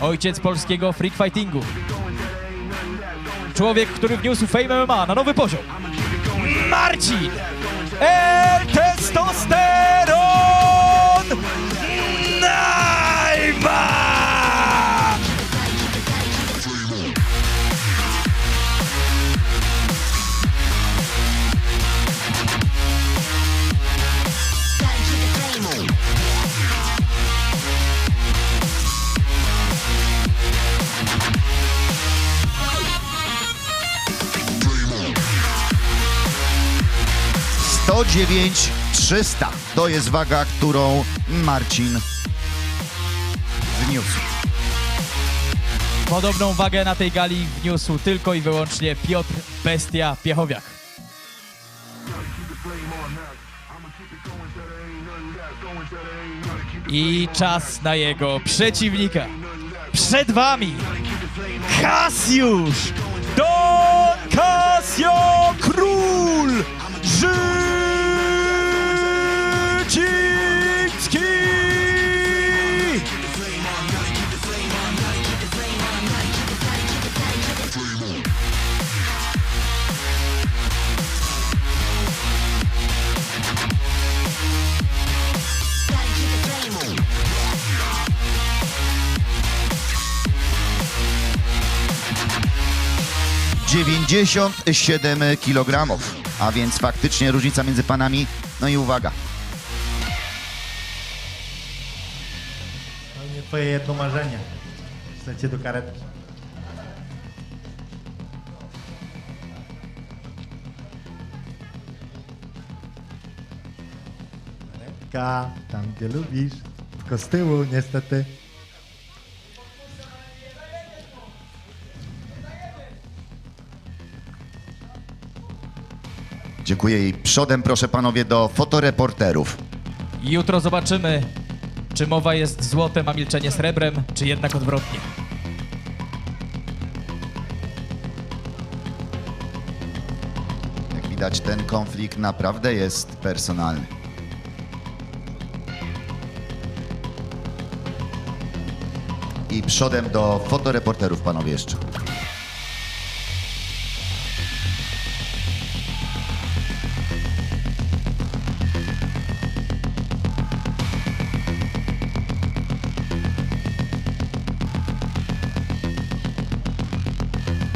ojciec polskiego freak fightingu. Człowiek, który wniósł Fame MMA na nowy poziom. Marcin! El Testosteron! Na! 109,300. To jest waga, którą Marcin wniósł. Podobną wagę na tej gali wniósł tylko i wyłącznie Piotr Bestia Piechowiak. I czas na jego przeciwnika. Przed wami Kasiusz Don Casio Król! Żył! 97 kg, a więc faktycznie różnica między panami. No i uwaga. Spełnię twoje jedno marzenie. Chcecie do karetki. Karetka, tam gdzie lubisz, tylko z tyłu niestety. Dziękuję i przodem proszę panowie do fotoreporterów. Jutro zobaczymy, czy mowa jest złotem, a milczenie srebrem, czy jednak odwrotnie. Jak widać ten konflikt naprawdę jest personalny. I przodem do fotoreporterów panowie jeszcze.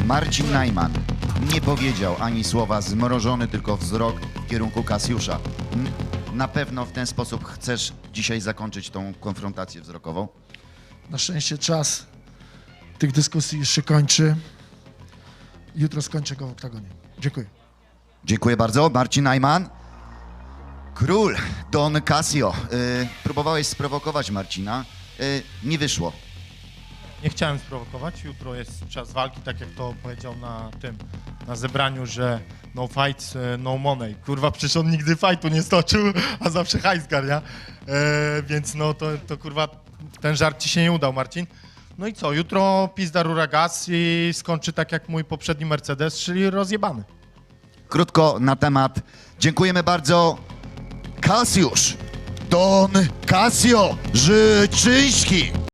Marcin Najman nie powiedział ani słowa zmrożony, tylko wzrok w kierunku Kasiusza. Na pewno w ten sposób chcesz dzisiaj zakończyć tą konfrontację wzrokową? Na szczęście czas tych dyskusji już się kończy. Jutro skończę go w oktagonie. Dziękuję. Dziękuję bardzo. Marcin Najman. Król Don Casio. Y, próbowałeś sprowokować Marcina. Y, nie wyszło. Nie chciałem sprowokować. Jutro jest czas walki, tak jak to powiedział na tym, na zebraniu, że no fights, e, no money. Kurwa, przecież on nigdy fightu nie stoczył, a zawsze hajs zgarnia. E, więc no to, to kurwa, ten żart ci się nie udał, Marcin. No i co, jutro pizda rura gaz i skończy tak jak mój poprzedni Mercedes, czyli rozjebany. Krótko na temat. Dziękujemy bardzo. Kasiusz. Don Casio Życzyński.